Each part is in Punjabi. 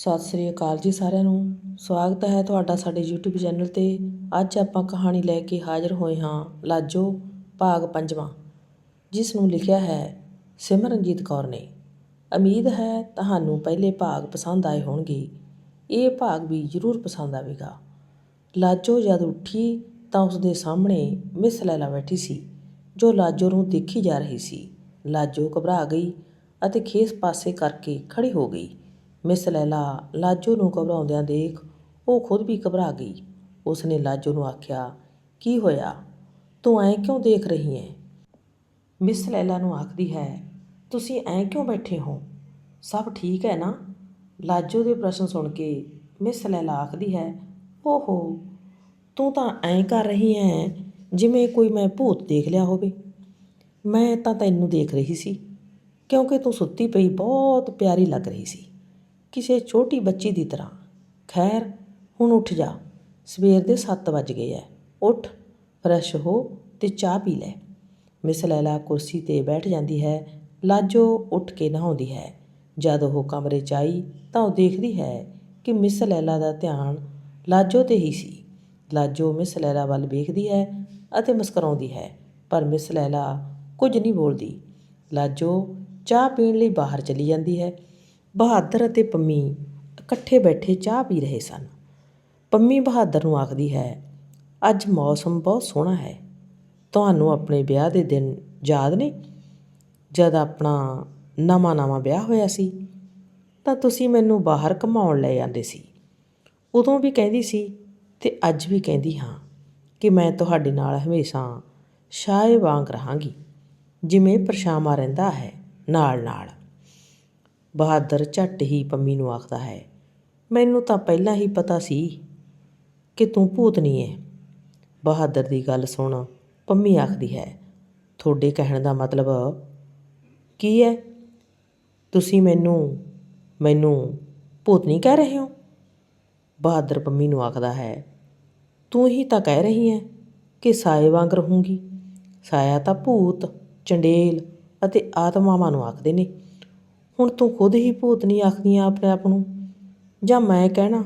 ਸਤਿ ਸ੍ਰੀ ਅਕਾਲ ਜੀ ਸਾਰਿਆਂ ਨੂੰ। ਸਵਾਗਤ ਹੈ ਤੁਹਾਡਾ ਸਾਡੇ YouTube ਚੈਨਲ ਤੇ। ਅੱਜ ਆਪਾਂ ਕਹਾਣੀ ਲੈ ਕੇ ਹਾਜ਼ਰ ਹੋਏ ਹਾਂ ਲਾਜੋ ਭਾਗ ਪੰਜਵਾਂ ਜਿਸ ਨੂੰ ਲਿਖਿਆ ਹੈ ਸਿਮਰਨਜੀਤ ਕੌਰ ਨੇ। ਉਮੀਦ ਹੈ ਤੁਹਾਨੂੰ ਪਹਿਲੇ ਭਾਗ ਪਸੰਦ ਆਏ ਹੋਣਗੇ। ਇਹ ਭਾਗ ਵੀ ਜ਼ਰੂਰ ਪਸੰਦ ਆਵੇਗਾ। ਲਾਜੋ ਜਦ ਉੱਠੀ ਤਾਂ ਉਸ ਦੇ ਸਾਹਮਣੇ ਮਿਸ ਲੈਲਾ ਬੈਠੀ ਸੀ, ਜੋ ਲਾਜੋ ਨੂੰ ਦੇਖੀ ਜਾ ਰਹੀ ਸੀ। ਲਾਜੋ ਘਬਰਾ ਗਈ ਅਤੇ ਖੇਸ ਪਾਸੇ ਕਰਕੇ ਖੜੀ ਹੋ ਗਈ। ਮਿਸ ਲੈਲਾ, ਲਾਜੋ ਨੂੰ ਘਬਰਾਉਂਦਿਆਂ ਦੇਖ ਉਹ ਖੁਦ ਵੀ ਘਬਰਾ ਗਈ। ਉਸਨੇ ਲਾਜੋ ਨੂੰ ਆਖਿਆ, ਕੀ ਹੋਇਆ? ਤੂੰ ਐਂ ਕਿਉਂ ਦੇਖ ਰਹੀ ਹੈ ਮਿਸ ਲੈਲਾ ਨੂੰ ਆਖਦੀ ਹੈ, ਤੁਸੀਂ ਐਂ ਕਿਉਂ ਬੈਠੇ ਹੋ? ਸਭ ਠੀਕ ਹੈ ਨਾ? ਲਾਜੋ ਦੇ ਪ੍ਰਸ਼ਨ ਸੁਣ ਕੇ ਮਿਸ ਲੈਲਾ ਆਖਦੀ ਹੈ, ਓਹੋ, ਤੂੰ ਤਾਂ ਐਂ ਕਰ ਰਹੀ ਹੈ ਜਿਵੇਂ ਕੋਈ ਮੈਂ ਭੂਤ ਦੇਖ ਲਿਆ ਹੋਵੇ। ਮੈਂ ਤਾਂ ਤੈਨੂੰ ਦੇਖ ਰਹੀ ਸੀ, ਕਿਉਂਕਿ ਤੂੰ ਸੁੱਤੀ ਪਈ, ਬਹੁਤ ਪਿਆਰੀ ਲੱਗ ਰਹੀ ਸੀ। ਕਿਸੇ ਛੋਟੀ ਬੱਚੀ ਦੀ ਤਰ੍ਹਾਂ। ਖੈਰ, ਹੁਣ ਉੱਠ ਜਾ। ਸਵੇਰ ਦੇ 7 ਵੱਜ ਗਏ ਐ। ਉੱਠ, ਫਰੈਸ਼ ਹੋ ਤੇ ਚਾਹ ਪੀ ਲੈ। ਮਿਸ ਲੈਲਾ ਕੁਰਸੀ ਤੇ ਬੈਠ ਜਾਂਦੀ ਹੈ। ਲਾਜੋ ਉੱਠ ਕੇ ਨਹਾਉਂਦੀ ਹੈ। ਜਦ ਉਹ ਕਮਰੇ 'ਚ ਆਈ ਤਾਂ ਉਹ ਦੇਖਦੀ ਹੈ ਕਿ ਮਿਸ ਲੈਲਾ ਦਾ ਧਿਆਨ ਲਾਜੋ ਤੇ ਹੀ ਸੀ। ਲਾਜੋ ਮਿਸ ਲੈਲਾ ਵੱਲ ਵੇਖਦੀ ਹੈ ਅਤੇ ਮੁਸਕਰਾਉਂਦੀ ਹੈ, ਪਰ ਮਿਸ ਲੈਲਾ ਕੁਝ ਨਹੀਂ ਬੋਲਦੀ। ਲਾਜੋ ਚਾਹ ਪੀਣ ਲਈ ਬਾਹਰ ਚਲੀ ਜਾਂਦੀ ਹੈ। ਬਹਾਦਰ ਅਤੇ ਪੰਮੀ ਇਕੱਠੇ ਬੈਠੇ ਚਾਹ ਪੀ ਰਹੇ ਸਨ। ਪੰਮੀ ਬਹਾਦਰ ਨੂੰ ਆਖਦੀ ਹੈ, ਅੱਜ ਮੌਸਮ ਬਹੁਤ ਸੋਹਣਾ ਹੈ। ਤੁਹਾਨੂੰ ਆਪਣੇ ਵਿਆਹ ਦੇ ਦਿਨ ਯਾਦ ਨੇ? ਜਦ ਆਪਣਾ ਨਵਾਂ ਨਵਾਂ ਵਿਆਹ ਹੋਇਆ ਸੀ, ਤਾਂ ਤੁਸੀਂ ਮੈਨੂੰ ਬਾਹਰ ਘੁਮਾਉਣ ਲੈ ਜਾਂਦੇ ਸੀ। ਉਦੋਂ ਵੀ ਕਹਿੰਦੀ ਸੀ ਤੇ ਅੱਜ ਵੀ ਕਹਿੰਦੀ ਹਾਂ ਕਿ ਮੈਂ ਤੁਹਾਡੇ ਨਾਲ ਹਮੇਸ਼ਾ ਸ਼ਾਏ ਵਾਂਗ ਰਹਾਂਗੀ, ਜਿਵੇਂ ਪਰਛਾਵਾਂ ਰਹਿੰਦਾ ਹੈ ਨਾਲ ਨਾਲ। ਬਹਾਦਰ ਝੱਟ ਹੀ ਪੰਮੀ ਨੂੰ ਆਖਦਾ ਹੈ, ਮੈਨੂੰ ਤਾਂ ਪਹਿਲਾਂ ਹੀ ਪਤਾ ਸੀ ਕਿ ਤੂੰ ਭੂਤਨੀ ਹੈ ਬਹਾਦਰ ਦੀ ਗੱਲ ਸੁਣ ਪੰਮੀ ਆਖਦੀ ਹੈ, ਤੁਹਾਡੇ ਕਹਿਣ ਦਾ ਮਤਲਬ ਕੀ ਹੈ ਤੁਸੀਂ ਮੈਨੂੰ ਮੈਨੂੰ ਭੂਤਨੀ ਕਹਿ ਰਹੇ ਹੋ? ਬਹਾਦਰ ਪੰਮੀ ਨੂੰ ਆਖਦਾ ਹੈ, ਤੂੰ ਹੀ ਤਾਂ ਕਹਿ ਰਹੀ ਹੈ ਕਿ ਸਾਏ ਵਾਂਗ ਰਹੂੰਗੀ। ਸਾਇਆ ਤਾਂ ਭੂਤ, ਚੰਡੇਲ ਅਤੇ ਆਤਮਾਵਾਂ ਨੂੰ ਆਖਦੇ ਨੇ। ਹੁਣ ਤੂੰ ਖੁਦ ਹੀ ਭੂਤਨੀ ਆਖਦੀਆਂ ਆਪਣੇ ਆਪ ਨੂੰ। ਜਾਂ ਮੈਂ ਕਹਿਣਾ,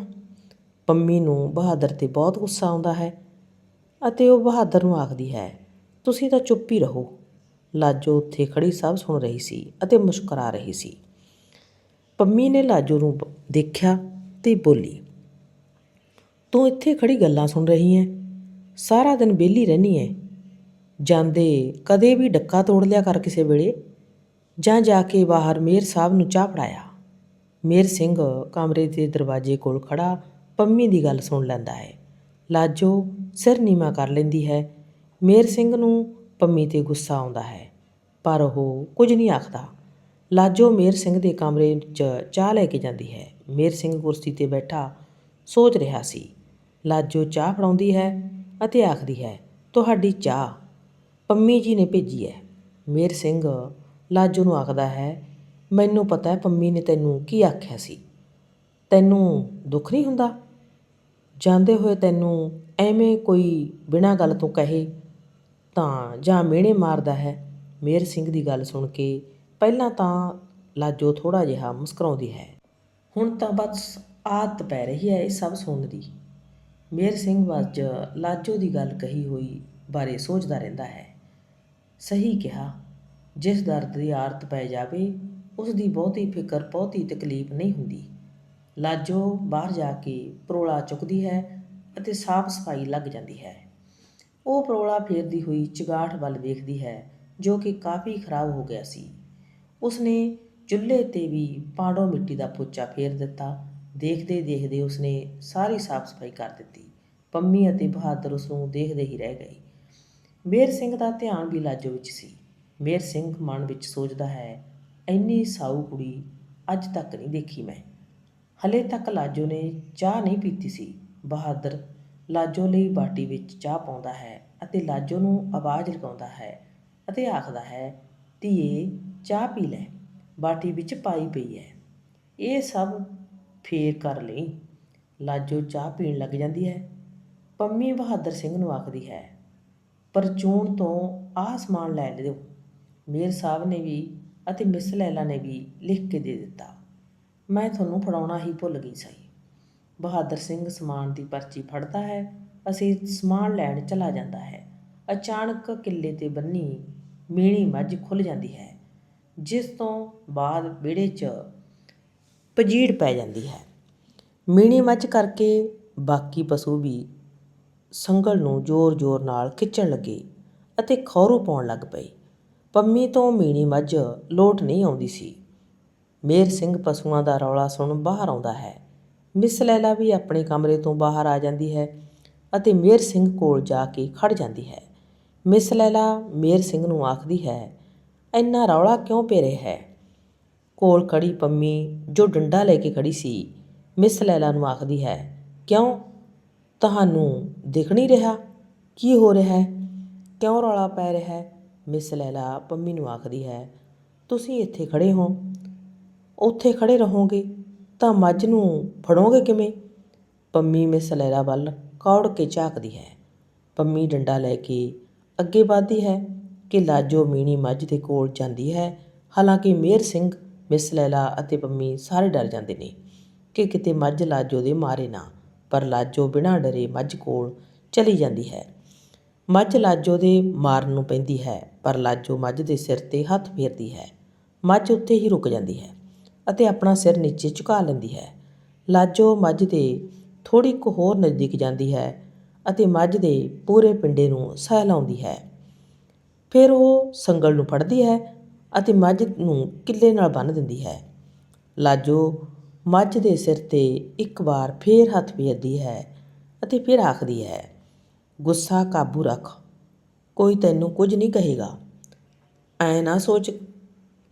ਪੰਮੀ ਨੂੰ ਬਹਾਦਰ ਤੇ ਬਹੁਤ ਗੁੱਸਾ ਆਉਂਦਾ ਹੈ ਅਤੇ ਉਹ ਬਹਾਦਰ ਨੂੰ ਆਖਦੀ ਹੈ, ਤੁਸੀਂ ਤਾਂ ਚੁੱਪ ਹੀ ਰਹੋ। ਲਾਜੋ ਉੱਥੇ ਖੜੀ ਸਭ ਸੁਣ ਰਹੀ ਸੀ ਅਤੇ ਮੁਸਕਰਾ ਰਹੀ ਸੀ। ਪੰਮੀ ਨੇ ਲਾਜੋ ਨੂੰ ਬ- ਦੇਖਿਆ ਤੇ ਬੋਲੀ, ਤੂੰ ਇੱਥੇ ਖੜੀ ਗੱਲਾਂ ਸੁਣ ਰਹੀ ਹੈ। ਸਾਰਾ ਦਿਨ ਵਿਹਲੀ ਰਹਿਨੀ ਹੈ। ਜਾਂਦੇ ਕਦੇ ਵੀ ਡੱਕਾ ਤੋੜ ਲਿਆ ਕਰ ਕਿਸੇ ਵੇਲੇ। ਜਾਂ ਜਾ ਕੇ ਬਾਹਰ ਮੇਰ ਸਾਹਿਬ ਨੂੰ ਚਾਹ ਫੜਾਇਆ। ਮੇਰ ਸਿੰਘ ਕਮਰੇ ਦੇ ਦਰਵਾਜ਼ੇ ਕੋਲ ਖੜਾ ਪੰਮੀ ਦੀ ਗੱਲ ਸੁਣ ਲੈਂਦਾ ਹੈ। ਲਾਜੋ ਸਿਰ ਨੀਵਾ ਕਰ ਲੈਂਦੀ ਹੈ। ਮੇਰ ਸਿੰਘ ਨੂੰ ਪੰਮੀ ਤੇ ਗੁੱਸਾ ਆਉਂਦਾ ਹੈ, ਪਰ ਉਹ ਕੁਝ ਨਹੀਂ ਆਖਦਾ। ਲਾਜੋ ਮੇਰ ਸਿੰਘ ਦੇ ਕਮਰੇ 'ਚ ਚਾਹ ਲੈ ਕੇ ਜਾਂਦੀ ਹੈ। ਮੇਰ ਸਿੰਘ ਕੁਰਸੀ ਤੇ ਬੈਠਾ ਸੋਚ ਰਿਹਾ ਸੀ। ਲਾਜੋ ਚਾਹ ਫੜਾਉਂਦੀ ਹੈ ਅਤੇ ਆਖਦੀ ਹੈ, ਤੁਹਾਡੀ ਚਾਹ ਪੰਮੀ ਜੀ ਨੇ ਭੇਜੀ ਹੈ। ਮੇਰ ਸਿੰਘ ਲਾਜੋ ਨੂੰ ਆਖਦਾ ਹੈ, ਮੈਨੂੰ ਪਤਾ ਹੈ ਪੰਮੀ ਨੇ ਤੈਨੂੰ ਕੀ ਆਖਿਆ ਸੀ। ਤੈਨੂੰ ਦੁੱਖ ਨਹੀਂ ਹੁੰਦਾ? ਜਾਂਦੇ ਹੋਏ ਤੈਨੂੰ ਐਵੇਂ ਕੋਈ ਬਿਨਾਂ ਗੱਲ ਤੋਂ ਕਹੇ ਤਾਂ ਜਾਂ ਮਿਹਣੇ ਮਾਰਦਾ ਹੈ? ਮੇਰ ਸਿੰਘ ਦੀ ਗੱਲ ਸੁਣ ਕੇ ਪਹਿਲਾਂ ਤਾਂ ਲਾਜੋ ਥੋੜਾ ਜਿਹਾ ਮੁਸਕਰਾਉਂਦੀ ਹੈ। ਹੁਣ ਤਾਂ ਬਸ ਆਦਤ ਪੈ ਰਹੀ ਹੈ ਇਹ ਸਭ ਸੁਣਨ ਦੀ। ਮੇਰ ਸਿੰਘ ਵੱਜ ਲਾਜੋ ਦੀ ਗੱਲ ਕਹੀ ਹੋਈ ਬਾਰੇ ਸੋਚਦਾ ਰਹਿੰਦਾ ਹੈ। ਸਹੀ ਕਿਹਾ ਜਿਸ ਦਰਦ ਦੀ ਆਰਤ ਪੈ ਜਾਵੇ ਉਸ ਦੀ ਬਹੁਤੀ ਫਿਕਰ, ਬਹੁਤੀ ਤਕਲੀਫ ਨਹੀਂ ਹੁੰਦੀ। ਲਾਜੋ ਬਾਹਰ ਜਾ ਕੇ ਪਰੋਲਾ ਚੁੱਕਦੀ ਹੈ ਅਤੇ ਸਾਫ਼ ਸਫ਼ਾਈ ਲੱਗ ਜਾਂਦੀ ਹੈ। ਉਹ ਪਰੋਲਾ ਫੇਰਦੀ ਹੋਈ ਚਗਾਠ ਵੱਲ ਵੇਖਦੀ ਹੈ, ਜੋ ਕਿ ਕਾਫੀ ਖਰਾਬ ਹੋ ਗਿਆ ਸੀ। ਉਸਨੇ ਚੁੱਲ੍ਹੇ ਤੇ ਵੀ ਪਾੜੋ ਮਿੱਟੀ ਦਾ ਪੋਚਾ ਫੇਰ ਦਿੱਤਾ। ਦੇਖਦੇ ਦੇਖਦੇ ਉਸਨੇ ਸਾਰੀ ਸਾਫ਼ ਸਫ਼ਾਈ ਕਰ ਦਿੱਤੀ। ਪੰਮੀ ਅਤੇ ਬਹਾਦਰ ਉਸ ਨੂੰ ਦੇਖਦੇ ਹੀ ਰਹਿ ਗਏ। ਮੇਰ ਸਿੰਘ ਦਾ ਧਿਆਨ ਵੀ ਲਾਜੋ ਵਿੱਚ ਸੀ। ਮੇਰ ਸਿੰਘ ਮਨ ਵਿੱਚ ਸੋਚਦਾ ਹੈ, ਇੰਨੀ ਸਾਊ ਕੁੜੀ ਅੱਜ ਤੱਕ ਨਹੀਂ ਦੇਖੀ ਮੈਂ। ਹਲੇ ਤੱਕ ਲਾਜੋ ਨੇ ਚਾਹ ਨਹੀਂ ਪੀਤੀ ਸੀ। ਬਹਾਦਰ ਲਾਜੋ ਲਈ ਬਾਟੀ ਵਿੱਚ ਚਾਹ ਪਾਉਂਦਾ ਹੈ ਅਤੇ ਲਾਜੋ ਨੂੰ ਆਵਾਜ਼ ਲਗਾਉਂਦਾ ਹੈ ਅਤੇ ਆਖਦਾ ਹੈ, ਧੀਏ, ਚਾਹ ਪੀ ਲੈ। ਬਾਟੀ ਵਿੱਚ ਪਾਈ ਪਈ ਹੈ ਇਹ ਸਭ ਫੇਰ ਕਰ ਲਈ ਲਾਜੋ ਚਾਹ ਪੀਣ ਲੱਗ ਜਾਂਦੀ ਹੈ। ਪੰਮੀ ਬਹਾਦਰ ਸਿੰਘ ਨੂੰ ਆਖਦੀ ਹੈ ਪਰਚੂਨ ਤੋਂ ਆਹ ਸਮਾਨ ਲੈ ਲਿਓ। ਮੇਰ ਸਾਹਿਬ ਨੇ ਵੀ ਅਤੇ ਮਿਸ ਲੈਲਾ ਨੇ ਵੀ ਲਿਖ ਕੇ ਦੇ ਦਿੱਤਾ। ਮੈਂ ਤੁਹਾਨੂੰ ਫੜਾਉਣਾ ਹੀ ਭੁੱਲ ਗਈ ਸਾਈ। ਬਹਾਦਰ ਸਿੰਘ ਸਮਾਨ ਦੀ ਪਰਚੀ ਫੜਦਾ ਹੈ, ਅਸੀਂ ਸਮਾਨ ਲੈਣ ਚਲਾ ਜਾਂਦਾ ਹੈ। ਅਚਾਨਕ ਕਿੱਲੇ ਤੇ ਬੰਨੀ ਮੀਣੀ ਮੱਝ ਖੁੱਲ ਜਾਂਦੀ ਹੈ, ਜਿਸ ਤੋਂ ਬਾਅਦ ਵਿਹੜੇ 'ਚ ਪਜੀੜ ਪੈ ਜਾਂਦੀ ਹੈ। ਮੀਣੀ ਮੱਝ ਕਰਕੇ ਬਾਕੀ ਪਸ਼ੂ ਵੀ ਸੰਗਲ ਨੂੰ ਜ਼ੋਰ-ਜ਼ੋਰ ਨਾਲ ਖਿੱਚਣ ਲੱਗੇ ਅਤੇ ਖੌਰੂ ਪਾਉਣ ਲੱਗ ਪਏ। ਪੰਮੀ ਤੋਂ ਮੀਣੀ ਮੱਝ ਲੋਟ ਨਹੀਂ ਆਉਂਦੀ ਸੀ। ਮੇਰ ਸਿੰਘ ਪਸ਼ੂਆਂ ਦਾ ਰੌਲਾ ਸੁਣ ਬਾਹਰ ਆਉਂਦਾ ਹੈ। ਮਿਸ ਲੈਲਾ ਵੀ ਆਪਣੇ ਕਮਰੇ ਤੋਂ ਬਾਹਰ ਆ ਜਾਂਦੀ ਹੈ ਅਤੇ ਮੇਰ ਸਿੰਘ ਕੋਲ ਜਾ ਕੇ ਖੜ ਜਾਂਦੀ ਹੈ। ਮਿਸ ਲੈਲਾ ਮੇਰ ਸਿੰਘ ਨੂੰ ਆਖਦੀ ਹੈ, ਇੰਨਾ ਰੌਲਾ ਕਿਉਂ ਪੈ ਰਿਹਾ ਹੈ? ਕੋਲ ਖੜੀ ਪੰਮੀ ਜੋ ਡੰਡਾ ਲੈ ਕੇ ਖੜੀ ਸੀ, ਮਿਸ ਲੈਲਾ ਨੂੰ ਆਖਦੀ ਹੈ, ਕਿਉਂ? ਤੁਹਾਨੂੰ ਦਿਖ ਨਹੀਂ ਰਿਹਾ? ਕੀ ਹੋ ਰਿਹਾ ਹੈ? ਕਿਉਂ ਰੌਲਾ ਪੈ ਰਿਹਾ ਹੈ? ਮਿਸ ਲੈਲਾ ਪੰਮੀ ਨੂੰ ਆਖਦੀ ਹੈ, ਤੁਸੀਂ ਇੱਥੇ ਖੜੇ ਹੋ। ਉੱਥੇ ਖੜੇ ਰਹੋਗੇ ਤਾਂ ਮੱਝ ਨੂੰ ਫੜੋਗੇ ਕਿਵੇਂ? ਪੰਮੀ ਮਿਸ ਲੈਲਾ ਵੱਲ ਕੌੜ ਕੇ ਝਾਕਦੀ ਹੈ। ਪੰਮੀ ਡੰਡਾ ਲੈ ਕੇ ਅੱਗੇ ਵਧਦੀ ਹੈ ਕਿ ਲਾਜੋ ਮੀਣੀ ਮੱਝ ਦੇ ਕੋਲ ਜਾਂਦੀ ਹੈ। ਹਾਲਾਂਕਿ ਮੇਰ ਸਿੰਘ, ਮਿਸ ਲੈਲਾ ਅਤੇ ਪੰਮੀ ਸਾਰੇ ਡਰ ਜਾਂਦੇ ਨੇ ਕਿ ਕਿਤੇ ਮੱਝ ਲਾਜੋ ਦੇ ਮਾਰੇ ਨਾ, ਪਰ ਲਾਜੋ ਬਿਨਾਂ ਡਰੇ ਮੱਝ ਕੋਲ ਚਲੀ ਜਾਂਦੀ ਹੈ। ਮੱਝ ਲਾਜੋ ਦੇ ਮਾਰਨ ਨੂੰ ਪੈਂਦੀ ਹੈ, ਪਰ ਲਾਜੋ ਮੱਝ ਦੇ ਸਿਰ ਤੇ ਹੱਥ ਫੇਰਦੀ ਹੈ। ਮੱਝ ਉੱਥੇ ਹੀ ਰੁਕ ਜਾਂਦੀ ਹੈ ਅਤੇ ਆਪਣਾ ਸਿਰ ਨੀਚੇ ਝੁਕਾ ਲੈਂਦੀ ਹੈ। ਲਾਜੋ ਮੱਝ ਦੇ ਥੋੜੀ ਕੁ ਹੋਰ ਨਜ਼ਦੀਕ ਜਾਂਦੀ ਹੈ ਅਤੇ ਮੱਝ ਦੇ ਪੂਰੇ ਪਿੰਡੇ ਨੂੰ ਸਹਿਲਾਉਂਦੀ ਹੈ। ਫਿਰ ਉਹ ਸੰਗਲ ਨੂੰ ਫੜਦੀ ਹੈ ਅਤੇ ਮੱਝ ਨੂੰ ਕਿੱਲੇ ਨਾਲ ਬੰਨ੍ਹ ਦਿੰਦੀ ਹੈ। ਲਾਜੋ ਮੱਝ ਦੇ ਸਿਰ ਤੇ ਇੱਕ ਵਾਰ ਫੇਰ ਹੱਥ ਫੇਰਦੀ ਹੈ ਅਤੇ ਫਿਰ ਆਖਦੀ ਹੈ ਗੁੱਸਾ ਕਾਬੂ ਰੱਖ। ਕੋਈ ਤੈਨੂੰ ਕੁਝ ਨਹੀਂ ਕਹੇਗਾ। ਐ ਨਾ ਸੋਚ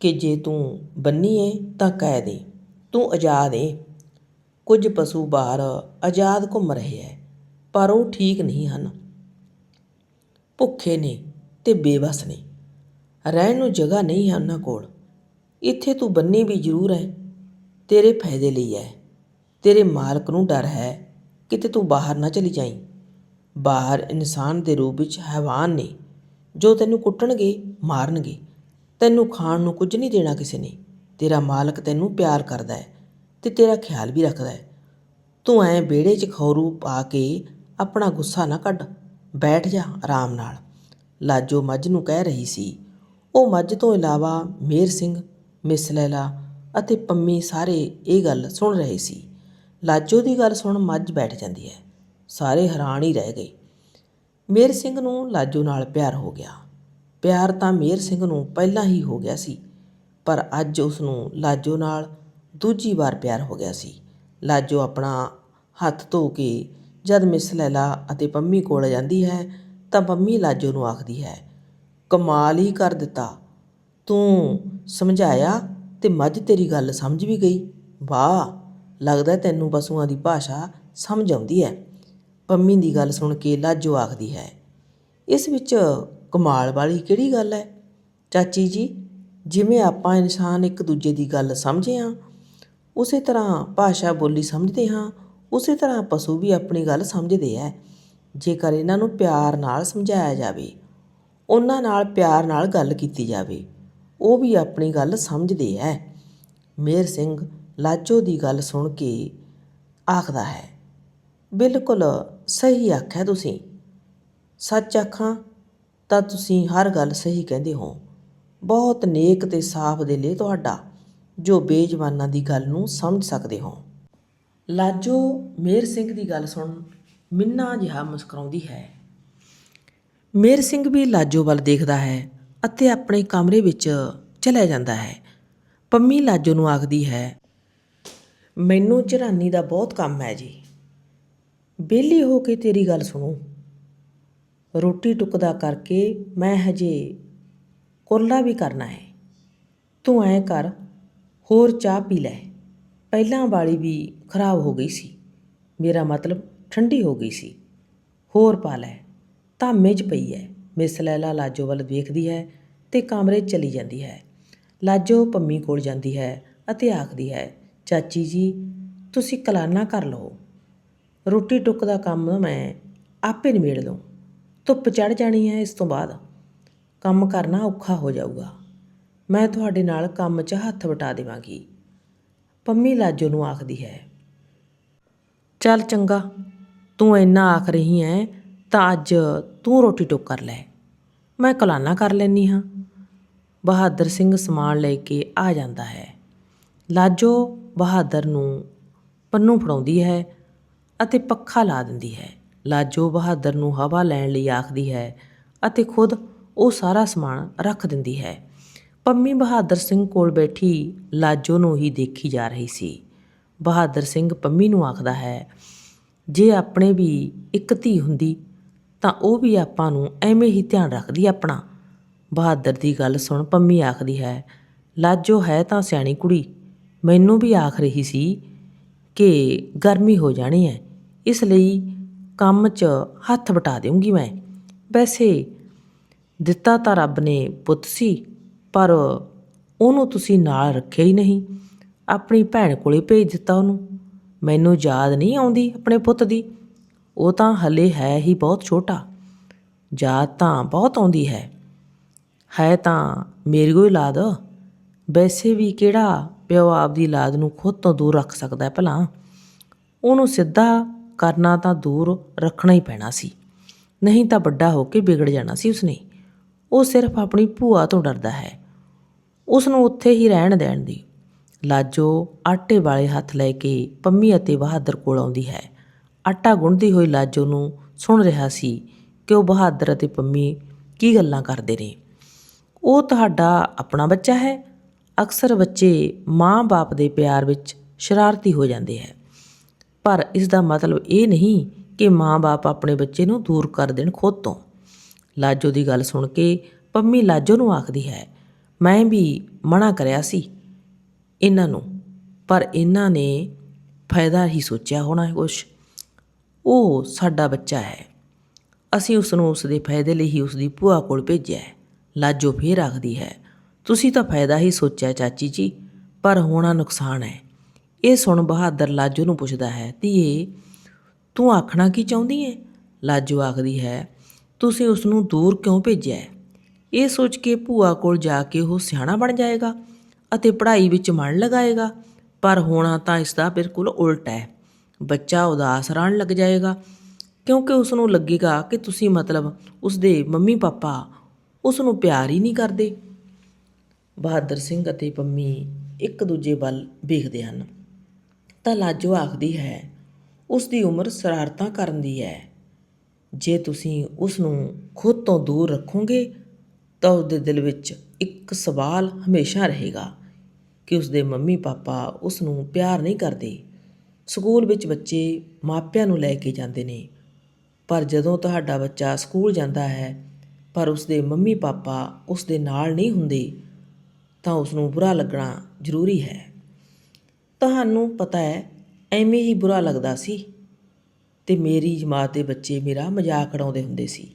ਕਿ ਜੇ ਤੂੰ ਬੰਨੀ ਏ ਤਾਂ ਕਹਿ ਦੇ, ਤੂੰ ਆਜ਼ਾਦ ਏ। ਕੁਝ ਪਸ਼ੂ ਬਾਹਰ ਆਜ਼ਾਦ ਘੁੰਮ ਰਹੇ ਐ, ਪਰ ਉਹ ਠੀਕ ਨਹੀਂ ਹਨ। ਭੁੱਖੇ ਨੇ ਤੇ ਬੇਵਸ ਨੇ। ਰਹਿਣ ਨੂੰ ਜਗ੍ਹਾ ਨਹੀਂ ਹੈ ਉਹਨਾਂ ਕੋਲ। ਇੱਥੇ ਤੂੰ ਬੰਨੀ ਵੀ ਜ਼ਰੂਰ ਹੈ ਤੇਰੇ ਫਾਇਦੇ ਲਈ ਹੈ ਤੇਰੇ ਮਾਲਕ ਨੂੰ ਡਰ ਹੈ ਕਿਤੇ ਤੂੰ ਬਾਹਰ ਨਾ ਚਲੀ ਜਾਈਂ। ਬਾਹਰ ਇਨਸਾਨ ਦੇ ਰੂਪ ਵਿੱਚ ਹੈਵਾਨ ਨੇ, ਜੋ ਤੈਨੂੰ ਕੁੱਟਣਗੇ, ਮਾਰਨਗੇ। ਤੈਨੂੰ ਖਾਣ ਨੂੰ ਕੁਝ ਨਹੀਂ ਦੇਣਾ ਕਿਸੇ ਨੇ। ਤੇਰਾ ਮਾਲਕ ਤੈਨੂੰ ਪਿਆਰ ਕਰਦਾ ਹੈ ਤੇ ਤੇਰਾ ਖਿਆਲ ਵੀ ਰੱਖਦਾ ਹੈ। ਤੂੰ ਐ ਵਿਹੜੇ 'ਚ ਖੌਰੂ ਪਾ ਕੇ ਆਪਣਾ ਗੁੱਸਾ ਨਾ ਕੱਢ। ਬੈਠ ਜਾ ਆਰਾਮ ਨਾਲ। ਲਾਜੋ ਮੱਝ ਨੂੰ ਕਹਿ ਰਹੀ ਸੀ, ਉਹ ਮੱਝ ਤੋਂ ਇਲਾਵਾ ਮੇਰ ਸਿੰਘ, ਮਿਸ ਲੈਲਾ ਅਤੇ ਪੰਮੀ ਸਾਰੇ ਇਹ ਗੱਲ ਸੁਣ ਰਹੇ ਸੀ। ਲਾਜੋ ਦੀ ਗੱਲ ਸੁਣ ਮੱਝ ਬੈਠ ਜਾਂਦੀ ਹੈ। ਸਾਰੇ ਹੈਰਾਨ ਹੀ ਰਹਿ ਗਏ। ਮੇਰ ਸਿੰਘ ਨੂੰ ਲਾਜੋ ਨਾਲ ਪਿਆਰ ਹੋ ਗਿਆ। ਪਿਆਰ ਤਾਂ ਮੇਰ ਸਿੰਘ ਨੂੰ ਪਹਿਲਾਂ ਹੀ ਹੋ ਗਿਆ ਸੀ, ਪਰ ਅੱਜ ਉਸ ਨੂੰ ਲਾਜੋ ਨਾਲ ਦੂਜੀ ਵਾਰ ਪਿਆਰ ਹੋ ਗਿਆ ਸੀ। ਲਾਜੋ ਆਪਣਾ ਹੱਥ ਧੋ ਕੇ ਜਦ ਮਿਸ ਲੈਲਾ ਅਤੇ ਪੰਮੀ ਕੋਲ ਜਾਂਦੀ ਹੈ, ਤਾਂ ਪੰਮੀ ਲਾਜੋ ਨੂੰ ਆਖਦੀ ਹੈ, ਕਮਾਲ ਹੀ ਕਰ ਦਿੱਤਾ। ਤੂੰ ਸਮਝਾਇਆ ਤੇ ਮੱਝ ਤੇਰੀ ਗੱਲ ਸਮਝ ਵੀ ਗਈ। ਵਾਹ, ਲੱਗਦਾ ਤੈਨੂੰ ਪਸ਼ੂਆਂ ਦੀ ਭਾਸ਼ਾ ਸਮਝ ਆਉਂਦੀ ਹੈ। ਪੰਮੀ ਦੀ ਗੱਲ ਸੁਣ ਕੇ ਲਾਜੋ ਆਖਦੀ ਹੈ, ਇਸ ਵਿੱਚ ਕਮਾਲ ਵਾਲੀ ਕਿਹੜੀ ਗੱਲ ਹੈ? ਚਾਚੀ ਜੀ, ਜਿਵੇਂ ਆਪਾਂ ਇਨਸਾਨ ਇੱਕ ਦੂਜੇ ਦੀ ਗੱਲ ਸਮਝੇ ਹਾਂ, ਉਸੇ ਤਰ੍ਹਾਂ ਭਾਸ਼ਾ ਬੋਲੀ ਸਮਝਦੇ ਹਾਂ, ਉਸੇ ਤਰ੍ਹਾਂ ਪਸ਼ੂ ਵੀ ਆਪਣੀ ਗੱਲ ਸਮਝਦੇ ਹੈ। ਜੇਕਰ ਇਹਨਾਂ ਨੂੰ ਪਿਆਰ ਨਾਲ ਸਮਝਾਇਆ ਜਾਵੇ, ਉਹਨਾਂ ਨਾਲ ਪਿਆਰ ਨਾਲ ਗੱਲ ਕੀਤੀ ਜਾਵੇ, ਉਹ ਵੀ ਆਪਣੀ ਗੱਲ ਸਮਝਦੇ ਹੈ। ਮੇਰ ਸਿੰਘ ਲਾਜੋ ਦੀ ਗੱਲ ਸੁਣ ਕੇ ਆਖਦਾ ਹੈ, ਬਿਲਕੁਲ ਸਹੀ ਆਖਿਆ ਤੁਸੀਂ। ਸੱਚ ਆਖਾਂ ਤਾਂ ਤੁਸੀਂ ਹਰ ਗੱਲ ਸਹੀ ਕਹਿੰਦੇ ਹੋ। ਬਹੁਤ ਨੇਕ ਤੇ ਸਾਫ਼ ਦਿਲ ਏ ਤੁਹਾਡਾ, ਜੋ ਬੇਜਵਾਨਾਂ ਦੀ ਗੱਲ ਨੂੰ ਸਮਝ ਸਕਦੇ ਹੋ। ਲਾਜੋ, ਮੇਰ ਸਿੰਘ ਦੀ ਗੱਲ ਸੁਣ, ਮਿੰਨਾ ਜਿਹਾ ਮੁਸਕਰਾਉਂਦੀ ਹੈ। ਮੇਰ ਸਿੰਘ ਵੀ ਲਾਜੋ ਵੱਲ ਦੇਖਦਾ ਹੈ ਅਤੇ ਆਪਣੇ ਕਮਰੇ ਵਿੱਚ ਚਲਿਆ ਜਾਂਦਾ ਹੈ। ਪੰਮੀ ਲਾਜੋ ਨੂੰ ਆਖਦੀ ਹੈ, ਮੈਨੂੰ ਚਰਾਨੀ ਦਾ ਬਹੁਤ ਕੰਮ ਹੈ ਜੀ। ਵਿਹਲੀ ਹੋ ਕੇ ਤੇਰੀ ਗੱਲ ਸੁਣੋ। ਰੋਟੀ ਟੁਕਦਾ ਕਰਕੇ ਮੈਂ ਹਜੇ ਕੁਰਲਾ ਵੀ ਕਰਨਾ ਹੈ। ਤੂੰ ਐ ਕਰ, ਹੋਰ ਚਾਹ ਪੀ ਲੈ। ਪਹਿਲਾਂ ਵਾਲੀ ਵੀ ਖਰਾਬ ਹੋ ਗਈ ਸੀ। ਮੇਰਾ ਮਤਲਬ ਠੰਡੀ ਹੋ ਗਈ ਸੀ। ਹੋਰ ਪਾ ਲੈ। ਧਾਮੇ 'ਚ ਪਈ ਹੈ ਮਿਸ ਲੈਲਾ ਲਾਜੋ ਵੱਲ ਵੇਖਦੀ ਹੈ ਤੇ ਕਮਰੇ ਚਲੀ ਜਾਂਦੀ ਹੈ। ਲਾਜੋ ਪੰਮੀ ਕੋਲ ਜਾਂਦੀ ਹੈ ਅਤੇ ਆਖਦੀ ਹੈ, ਚਾਚੀ ਜੀ, ਤੁਸੀਂ ਕਲਾਨਾ ਕਰ ਲਓ। ਰੋਟੀ ਟੁੱਕ ਦਾ ਕੰਮ ਮੈਂ ਆਪੇ ਨਿਬੇੜ ਲਵਾਂ ਧੁੱਪ ਚੜ ਜਾਣੀ ਹੈ ਇਸ ਤੋਂ ਬਾਅਦ। ਕੰਮ ਕਰਨਾ ਔਖਾ ਹੋ ਜਾਊਗਾ। ਮੈਂ ਤੁਹਾਡੇ ਨਾਲ ਕੰਮ 'ਚ ਹੱਥ ਵਟਾ ਦੇਵਾਂਗੀ। ਪੰਮੀ ਲਾਜੋ ਨੂੰ ਆਖਦੀ ਹੈ, ਚੱਲ ਚੰਗਾ, ਤੂੰ ਇੰਨਾ ਆਖ ਰਹੀ ਹੈ ਤਾਂ ਅੱਜ ਤੂੰ ਰੋਟੀ ਟੁੱਕ ਕਰ ਲੈ। ਮੈਂ ਕਲਾਨਾ ਕਰ ਲੈਨੀ ਹਾਂ। ਬਹਾਦਰ ਸਿੰਘ ਸਮਾਨ ਲੈ ਕੇ ਆ ਜਾਂਦਾ ਹੈ। ਲਾਜੋ ਬਹਾਦਰ ਨੂੰ ਪੰਨੂ ਫੜਾਉਂਦੀ ਹੈ ਅਤੇ ਪੱਖਾ ਲਾ ਦਿੰਦੀ ਹੈ। ਲਾਜੋ ਬਹਾਦਰ ਨੂੰ ਹਵਾ ਲੈਣ ਲਈ ਆਖਦੀ ਹੈ ਅਤੇ ਖੁਦ ਉਹ ਸਾਰਾ ਸਮਾਨ ਰੱਖ ਦਿੰਦੀ ਹੈ। ਪੰਮੀ ਬਹਾਦਰ ਸਿੰਘ ਕੋਲ ਬੈਠੀ ਲਾਜੋ ਨੂੰ ਹੀ ਦੇਖੀ ਜਾ ਰਹੀ ਸੀ। ਬਹਾਦਰ ਸਿੰਘ ਪੰਮੀ ਨੂੰ ਆਖਦਾ ਹੈ, ਜੇ ਆਪਣੇ ਵੀ ਇੱਕ ਧੀ ਹੁੰਦੀ, ਤਾਂ ਉਹ ਵੀ ਆਪਾਂ ਨੂੰ ਐਵੇਂ ਹੀ ਧਿਆਨ ਰੱਖਦੀ ਆਪਣਾ। ਬਹਾਦਰ ਦੀ ਗੱਲ ਸੁਣ ਪੰਮੀ ਆਖਦੀ ਹੈ, ਲਾਜੋ ਹੈ ਤਾਂ ਸਿਆਣੀ ਕੁੜੀ, ਮੈਨੂੰ ਵੀ ਆਖ ਰਹੀ ਸੀ ਕਿ ਗਰਮੀ ਹੋ ਜਾਣੀ ਹੈ। ਇਸ ਲਈ ਕੰਮ 'ਚ ਹੱਥ ਵਟਾ ਦੇਵਾਂਗੀ ਮੈਂ। ਵੈਸੇ ਦਿੱਤਾ ਤਾਂ ਰੱਬ ਨੇ ਪੁੱਤ ਸੀ, ਪਰ ਉਹਨੂੰ ਤੁਸੀਂ ਨਾਲ ਰੱਖਿਆ ਹੀ ਨਹੀਂ। ਆਪਣੀ ਭੈਣ ਕੋਲੇ ਭੇਜ ਦਿੱਤਾ ਉਹਨੂੰ। ਮੈਨੂੰ ਯਾਦ ਨਹੀਂ ਆਉਂਦੀ ਆਪਣੇ ਪੁੱਤ ਦੀ। ਉਹ ਤਾਂ ਹਲੇ ਹੈ ਹੀ ਬਹੁਤ ਛੋਟਾ। ਯਾਦ ਤਾਂ ਬਹੁਤ ਆਉਂਦੀ ਹੈ। ਹੈ ਤਾਂ ਮੇਰੀ ਕੋਈ ਔਲਾਦ ਵੈਸੇ ਵੀ ਕਿਹੜਾ ਪਿਓ ਆਪਦੀ ਔਲਾਦ ਨੂੰ ਖੁਦ ਤੋਂ ਦੂਰ ਰੱਖ ਸਕਦਾ ਹੈ ਭਲਾ। ਉਹਨੂੰ ਸਿੱਧਾ ਕਰਨਾ ਤਾਂ ਦੂਰ ਰੱਖਣਾ ਹੀ ਪੈਣਾ ਸੀ। ਨਹੀਂ ਤਾਂ ਵੱਡਾ ਹੋ ਕੇ ਵਿਗੜ ਜਾਣਾ ਸੀ ਉਸਨੇ। ਉਹ ਸਿਰਫ ਆਪਣੀ ਭੂਆ ਤੋਂ ਡਰਦਾ ਹੈ। ਉਸ ਨੂੰ ਉੱਥੇ ਹੀ ਰਹਿਣ ਦੇਣ ਦੀ। ਲਾਜੋ ਆਟੇ ਵਾਲੇ ਹੱਥ ਲੈ ਕੇ ਪੰਮੀ ਅਤੇ ਬਹਾਦਰ ਕੋਲ ਆਉਂਦੀ ਹੈ। ਆਟਾ ਗੁੰਨਦੀ ਹੋਈ ਲਾਜੋ ਨੂੰ ਸੁਣ ਰਿਹਾ ਸੀ ਕਿ ਉਹ ਬਹਾਦਰ ਅਤੇ ਪੰਮੀ ਕੀ ਗੱਲਾਂ ਕਰਦੇ ਨੇ। ਉਹ ਤੁਹਾਡਾ ਆਪਣਾ ਬੱਚਾ ਹੈ। ਅਕਸਰ ਬੱਚੇ ਮਾਂ-ਬਾਪ ਦੇ ਪਿਆਰ ਵਿੱਚ ਸ਼ਰਾਰਤੀ ਹੋ ਜਾਂਦੇ ਹੈ। ਪਰ ਇਸ ਦਾ ਮਤਲਬ ਇਹ ਨਹੀਂ ਕਿ ਮਾਂ-ਬਾਪ ਆਪਣੇ ਬੱਚੇ ਨੂੰ ਦੂਰ ਕਰ ਦੇਣ ਖੁਦ ਤੋਂ। ਲਾਜੋ ਦੀ ਗੱਲ ਸੁਣ ਕੇ ਪੰਮੀ ਲਾਜੋ ਨੂੰ ਆਖਦੀ ਹੈ, ਮੈਂ ਵੀ ਮਨਾ ਕਰਿਆ ਸੀ ਇਹਨਾਂ ਨੂੰ, ਪਰ ਇਹਨਾਂ ਨੇ ਫਾਇਦਾ ਹੀ ਸੋਚਿਆ ਹੋਣਾ ਹੈ ਕੁਛ। ਉਹ ਸਾਡਾ ਬੱਚਾ ਹੈ। ਅਸੀਂ ਉਸ ਨੂੰ ਉਸ ਦੇ ਫਾਇਦੇ ਲਈ ਹੀ ਉਸ ਦੀ ਭੂਆ ਕੋਲ ਭੇਜਿਆ ਲਾਜੋ ਫੇਰ ਆਖਦੀ ਹੈ, ਤੁਸੀਂ ਤਾਂ ਫਾਇਦਾ ਹੀ ਸੋਚਿਆ ਚਾਚੀ ਜੀ, ਪਰ ਹੋਣਾ ਨੁਕਸਾਨ ਹੈ। ਇਹ ਸੁਣ ਬਹਾਦਰ ਲਾਜੋ ਨੂੰ ਪੁੱਛਦਾ ਹੈ, ਧੀਏ, ਤੂੰ ਆਖਣਾ ਕੀ ਚਾਹੁੰਦੀ ਹੈ ਲਾਜੋ ਆਖਦੀ ਹੈ, ਤੁਸੀਂ ਉਸ ਨੂੰ ਦੂਰ ਕਿਉਂ ਭੇਜਿਆ ਇਹ ਸੋਚ ਕੇ ਭੂਆ ਕੋਲ ਜਾ ਕੇ ਉਹ ਸਿਆਣਾ ਬਣ ਜਾਏਗਾ ਅਤੇ ਪੜ੍ਹਾਈ ਵਿੱਚ ਮਨ ਲਗਾਏਗਾ, ਪਰ ਹੋਣਾ ਤਾਂ ਇਸ ਦਾ ਬਿਲਕੁਲ ਉਲਟ ਹੈ ਬੱਚਾ ਉਦਾਸ ਰਹਿਣ ਲੱਗ ਜਾਏਗਾ, ਕਿਉਂਕਿ ਉਸ ਨੂੰ ਲੱਗੇਗਾ ਕਿ ਤੁਸੀਂ ਮਤਲਬ ਉਸ ਦੇ ਮੰਮੀ ਪਾਪਾ ਉਸ ਨੂੰ ਪਿਆਰ ਹੀ ਨਹੀਂ ਕਰਦੇ। ਬਹਾਦਰ ਸਿੰਘ ਅਤੇ ਪੰਮੀ ਇੱਕ ਦੂਜੇ ਵੱਲ ਵੇਖਦੇ ਹਨ। ਤਾਂ ਲਾਜੋ ਆਖਦੀ ਹੈ ਉਸ ਦੀ ਉਮਰ ਸ਼ਰਾਰਤਾਂ ਕਰਨ ਦੀ ਹੈ। ਜੇ ਤੁਸੀਂ ਉਸ ਨੂੰ ਖੁਦ ਤੋਂ ਦੂਰ ਰੱਖੋਗੇ, ਤਾਂ ਉਸ ਦੇ ਦਿਲ ਵਿੱਚ ਇੱਕ ਸਵਾਲ ਹਮੇਸ਼ਾ ਰਹੇਗਾ ਕਿ ਉਸ ਦੇ ਮੰਮੀ ਪਾਪਾ ਉਸ ਨੂੰ ਪਿਆਰ ਨਹੀਂ ਕਰਦੇ। ਸਕੂਲ ਵਿੱਚ ਬੱਚੇ ਮਾਪਿਆਂ ਨੂੰ ਲੈ ਕੇ ਜਾਂਦੇ ਨੇ, ਪਰ ਜਦੋਂ ਤੁਹਾਡਾ ਬੱਚਾ ਸਕੂਲ ਜਾਂਦਾ ਹੈ, ਪਰ ਉਸ ਦੇ ਮੰਮੀ ਪਾਪਾ ਉਸ ਦੇ ਨਾਲ ਨਹੀਂ ਹੁੰਦੇ, ਤਾਂ ਉਸ ਨੂੰ ਬੁਰਾ ਲੱਗਣਾ ਜ਼ਰੂਰੀ ਹੈ। ਤੁਹਾਨੂੰ ਪਤਾ ਹੈ, ਐਵੇਂ ਹੀ ਬੁਰਾ ਲੱਗਦਾ ਸੀ ਤੇ ਮੇਰੀ ਜਮਾਤ ਦੇ ਬੱਚੇ ਮੇਰਾ ਮਜ਼ਾਕ ਉਡਾਉਂਦੇ ਹੁੰਦੇ ਸੀ।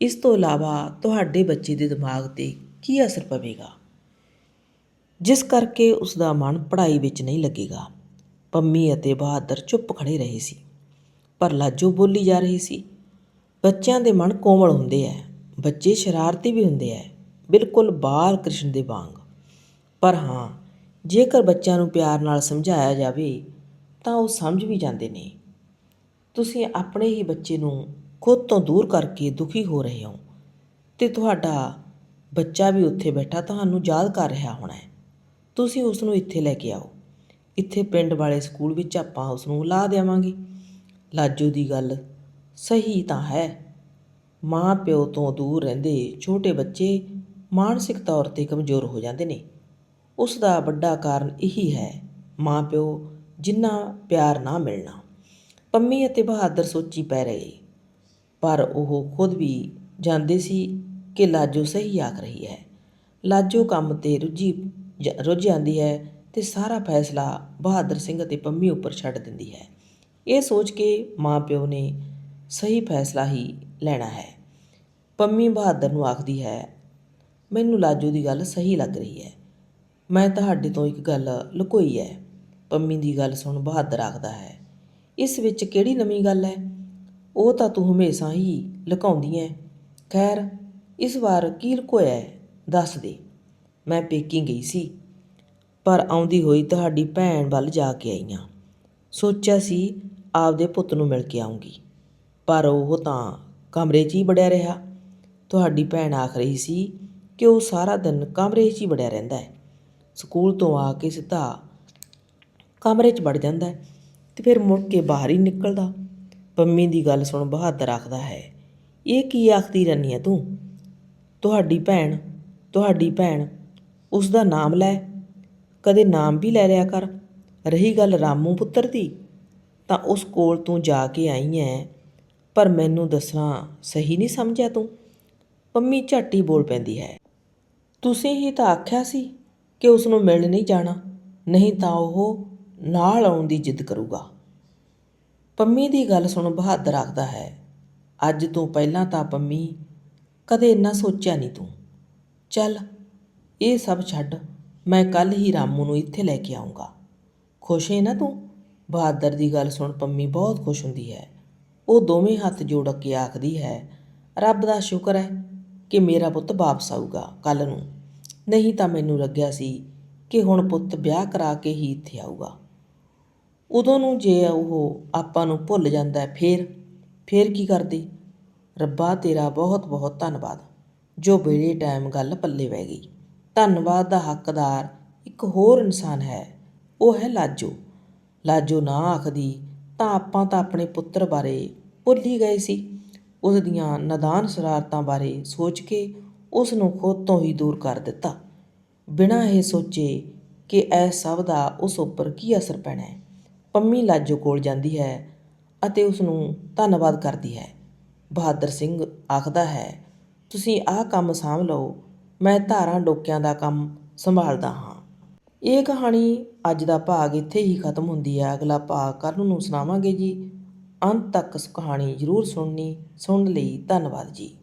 ਇਸ ਤੋਂ ਇਲਾਵਾ ਤੁਹਾਡੇ ਬੱਚੇ ਦੇ ਦਿਮਾਗ ਤੇ ਕੀ ਅਸਰ ਪਵੇਗਾ? ਜਿਸ ਕਰਕੇ ਉਸ ਦਾ ਮਨ ਪੜ੍ਹਾਈ ਵਿੱਚ ਨਹੀਂ ਲੱਗੇਗਾ। ਪੰਮੀ ਅਤੇ ਬਹਾਦਰ ਚੁੱਪ ਖੜੇ ਰਹੇ ਸੀ, ਪਰ ਲਾਜੋ ਬੋਲੀ ਜਾ ਰਹੀ ਸੀ। ਬੱਚਿਆਂ ਦੇ ਮਨ ਕੋਮਲ ਹੁੰਦੇ ਐ, ਬੱਚੇ ਸ਼ਰਾਰਤੀ ਵੀ ਹੁੰਦੇ ਐ, ਬਿਲਕੁਲ ਬਾਲ ਕ੍ਰਿਸ਼ਨ ਦੇ ਵਾਂਗ। ਪਰ ਹਾਂ ਜੇਕਰ ਬੱਚਿਆਂ ਨੂੰ ਪਿਆਰ ਨਾਲ ਸਮਝਾਇਆ ਜਾਵੇ, ਤਾਂ ਉਹ ਸਮਝ ਵੀ ਜਾਂਦੇ ਨੇ। ਤੁਸੀਂ ਆਪਣੇ ਹੀ ਬੱਚੇ ਨੂੰ ਖੁਦ ਤੋਂ ਦੂਰ ਕਰਕੇ ਦੁਖੀ ਹੋ ਰਹੇ ਹੋ ਤੇ ਤੁਹਾਡਾ ਬੱਚਾ ਵੀ ਉੱਥੇ ਬੈਠਾ ਤੁਹਾਨੂੰ ਯਾਦ ਕਰ ਰਿਹਾ ਹੋਣਾ ਹੈ। ਤੁਸੀਂ ਉਸ ਨੂੰ ਇੱਥੇ ਲੈ ਕੇ ਆਓ। ਇੱਥੇ ਪਿੰਡ ਵਾਲੇ ਸਕੂਲ ਵਿੱਚ ਆਪਾਂ ਉਸ ਨੂੰ ਲਾ ਦੇਵਾਂਗੇ। ਲਾਜੋ ਦੀ ਗੱਲ ਸਹੀ ਤਾਂ ਹੈ। ਮਾਂ ਪਿਓ ਤੋਂ ਦੂਰ ਰਹਿੰਦੇ ਛੋਟੇ ਬੱਚੇ ਮਾਨਸਿਕ ਤੌਰ ਤੇ ਕਮਜ਼ੋਰ ਹੋ ਜਾਂਦੇ ਨੇ। ਉਸ ਦਾ ਵੱਡਾ ਕਾਰਨ ਇਹੀ ਹੈ, ਮਾਂ ਪਿਓ ਜਿੰਨਾ ਪਿਆਰ ਨਾ ਮਿਲਣਾ। ਪੰਮੀ ਅਤੇ ਬਹਾਦਰ ਸੋਚੀ ਪੈ ਰਹੇ, ਪਰ ਉਹ ਖੁਦ ਵੀ ਜਾਣਦੇ ਸੀ ਕਿ ਲਾਜੋ ਸਹੀ ਆਖ ਰਹੀ ਹੈ। ਲਾਜੋ ਕੰਮ ਤੇ ਰੁੱਝੀ ਰੁੱਝ ਜਾਂਦੀ ਹੈ ਤੇ ਸਾਰਾ ਫੈਸਲਾ ਬਹਾਦਰ ਸਿੰਘ ਅਤੇ ਪੰਮੀ ਉੱਪਰ ਛੱਡ ਦਿੰਦੀ ਹੈ। ਇਹ ਸੋਚ ਕੇ ਮਾਂ ਪਿਓ ਨੇ ਸਹੀ ਫੈਸਲਾ ਹੀ ਲੈਣਾ ਹੈ। ਪੰਮੀ ਬਹਾਦਰ ਨੂੰ ਆਖਦੀ ਹੈ, ਮੈਨੂੰ ਲਾਜੋ ਦੀ ਗੱਲ ਸਹੀ ਲੱਗ ਰਹੀ ਹੈ। ਮੈਂ ਤੁਹਾਡੇ ਤੋਂ ਇੱਕ ਗੱਲ ਲੁਕੋਈ ਹੈ। ਪੰਮੀ ਦੀ ਗੱਲ ਸੁਣ ਬਹਾਦਰ ਆਖਦਾ ਹੈ, ਇਸ ਵਿੱਚ ਕਿਹੜੀ ਨਵੀਂ ਗੱਲ ਹੈ? ਉਹ ਤਾਂ ਤੂੰ ਹਮੇਸ਼ਾ ਹੀ ਲੁਕਾਉਂਦੀ ਐ। ਖੈਰ, ਇਸ ਵਾਰ ਕੀ ਲੁਕੋਇਆ ਹੈ? ਦੱਸ ਦੇ। ਮੈਂ ਪੇਕਿੰਗ ਗਈ ਸੀ, ਪਰ ਆਉਂਦੀ ਹੋਈ ਤੁਹਾਡੀ ਭੈਣ ਵੱਲ ਜਾ ਕੇ ਆਈਆਂ ਸੋਚਿਆ ਸੀ ਆਪਦੇ ਪੁੱਤ ਨੂੰ ਮਿਲ ਕੇ ਆਉਂਗੀ ਪਰ ਉਹ ਤਾਂ ਕਮਰੇ 'ਚ ਹੀ ਵੜਿਆ ਰਿਹਾ। ਤੁਹਾਡੀ ਭੈਣ ਆਖ ਰਹੀ ਸੀ ਕਿ ਉਹ ਸਾਰਾ ਦਿਨ ਕਮਰੇ 'ਚ ਹੀ ਵੜਿਆ ਰਹਿੰਦਾ ਹੈ। ਸਕੂਲ ਤੋਂ ਆ ਕੇ ਸਿੱਧਾ ਕਮਰੇ 'ਚ ਵੜ ਜਾਂਦਾ ਹੈ ਤੇ ਫਿਰ ਮੁੜ ਕੇ ਬਾਹਰ ਹੀ ਨਿਕਲਦਾ। ਪੰਮੀ ਦੀ ਗੱਲ ਸੁਣ ਬਹਾਦਰ ਆਖਦਾ ਹੈ, ਇਹ ਕੀ ਆਖਦੀ ਰਹਿੰਦੀ ਹੈ ਤੂੰ? ਤੁਹਾਡੀ ਭੈਣ ਤੁਹਾਡੀ ਭੈਣ ਉਸ ਦਾ ਨਾਮ ਲੈ। ਕਦੇ ਨਾਮ ਵੀ ਲੈ ਲਿਆ ਕਰ। ਰਹੀ ਗੱਲ ਰਾਮੂ ਪੁੱਤਰ ਦੀ, ਤਾਂ ਉਸ ਕੋਲ ਤੂੰ ਜਾ ਕੇ ਆਈ ਐ, ਪਰ ਮੈਨੂੰ ਦੱਸਣਾ ਸਹੀ ਨਹੀਂ ਸਮਝਿਆ ਤੂੰ। ਪੰਮੀ ਝੱਟੀ ਬੋਲ ਪੈਂਦੀ ਹੈ, ਤੁਸੀਂ ਹੀ ਤਾਂ ਆਖਿਆ ਸੀ ਕਿ ਉਸ ਨੂੰ ਮਿਲਣ ਨਹੀਂ ਜਾਣਾ, ਨਹੀਂ ਤਾਂ ਉਹ ਨਾਲ ਆਉਣ ਦੀ ਜਿੱਦ ਕਰੂਗਾ। ਪੰਮੀ ਦੀ ਗੱਲ ਸੁਣ ਬਹਾਦਰ ਆਖਦਾ ਹੈ, ਅੱਜ ਤੋਂ ਪਹਿਲਾਂ ਤਾਂ ਪੰਮੀ ਕਦੇ ਇੰਨਾ ਸੋਚਿਆ ਨਹੀਂ ਤੂੰ। ਚੱਲ, ਇਹ ਸਭ ਛੱਡ, ਮੈਂ ਕੱਲ ਹੀ ਰਾਮੂ ਨੂੰ ਇੱਥੇ ਲੈ ਕੇ ਆਉਂਗਾ ਖੁਸ਼ ਹੈ ਨਾ ਤੂੰ? ਬਹਾਦਰ ਦੀ ਗੱਲ ਸੁਣ ਪੰਮੀ ਬਹੁਤ ਖੁਸ਼ ਹੁੰਦੀ ਹੈ। ਉਹ ਦੋਵੇਂ ਹੱਥ ਜੋੜ ਕੇ ਆਖਦੀ ਹੈ, ਰੱਬ ਦਾ ਸ਼ੁਕਰ ਹੈ ਕਿ ਮੇਰਾ ਪੁੱਤ ਵਾਪਸ ਆਊਗਾ ਕੱਲ ਨੂੰ। ਨਹੀਂ ਤਾਂ ਮੈਨੂੰ ਲੱਗਿਆ ਸੀ ਕਿ ਹੁਣ ਪੁੱਤ ਵਿਆਹ ਕਰਾ ਕੇ ਹੀ ਇੱਥੇ ਆਊਗਾ। ਉਦੋਂ ਨੂੰ ਜੇ ਉਹ ਆਪਾਂ ਨੂੰ ਭੁੱਲ ਜਾਂਦਾ ਹੈ, ਫੇਰ ਫੇਰ ਕੀ ਕਰਦੀ? ਰੱਬਾ ਤੇਰਾ ਬਹੁਤ ਬਹੁਤ ਧੰਨਵਾਦ। ਜੋ ਬੇੜੇ ਟਾਈਮ ਗੱਲ ਪੱਲੇ ਪੈ ਗਈ। ਧੰਨਵਾਦ ਦਾ ਹੱਕਦਾਰ ਇੱਕ ਹੋਰ ਇਨਸਾਨ ਹੈ, ਉਹ ਹੈ ਲਾਜੋ। ਲਾਜੋ ਨਾ ਆਖਦੀ, ਤਾਂ ਆਪਾਂ ਤਾਂ ਆਪਣੇ ਪੁੱਤਰ ਬਾਰੇ ਭੁੱਲ ਹੀ ਗਏ ਸੀ। ਉਸ ਦੀਆਂ ਨਦਾਨ ਸ਼ਰਾਰਤਾਂ ਬਾਰੇ ਸੋਚ ਕੇ ਉਸ ਨੂੰ ਖੁਦ ਤੋਂ ਹੀ ਦੂਰ ਕਰ ਦਿੱਤਾ। ਬਿਨਾਂ ਇਹ ਸੋਚੇ ਕਿ ਇਹ ਸਭ ਦਾ ਉਸ ਉੱਪਰ ਕੀ ਅਸਰ ਪੈਣਾ ਹੈ। ਪੰਮੀ ਲਾਜੋ ਕੋਲ ਜਾਂਦੀ ਹੈ ਅਤੇ ਉਸ ਨੂੰ ਧੰਨਵਾਦ ਕਰਦੀ ਹੈ। ਬਹਾਦਰ ਸਿੰਘ ਆਖਦਾ ਹੈ, ਤੁਸੀਂ ਆਹ ਕੰਮ ਸਾਂਭ ਲਓ, ਮੈਂ ਧਾਰਾਂ ਡੋਕਿਆਂ ਦਾ ਕੰਮ ਸੰਭਾਲਦਾ ਹਾਂ। ਇਹ ਕਹਾਣੀ ਅੱਜ ਦਾ ਭਾਗ ਇੱਥੇ ਹੀ ਖਤਮ ਹੁੰਦੀ ਹੈ। ਅਗਲਾ ਭਾਗ ਕੱਲ੍ਹ ਨੂੰ ਸੁਣਾਵਾਂਗੇ ਜੀ। ਅੰਤ ਤੱਕ ਕਹਾਣੀ ਜ਼ਰੂਰ ਸੁਣਨੀ, ਸੁਣਨ ਲਈ ਧੰਨਵਾਦ ਜੀ।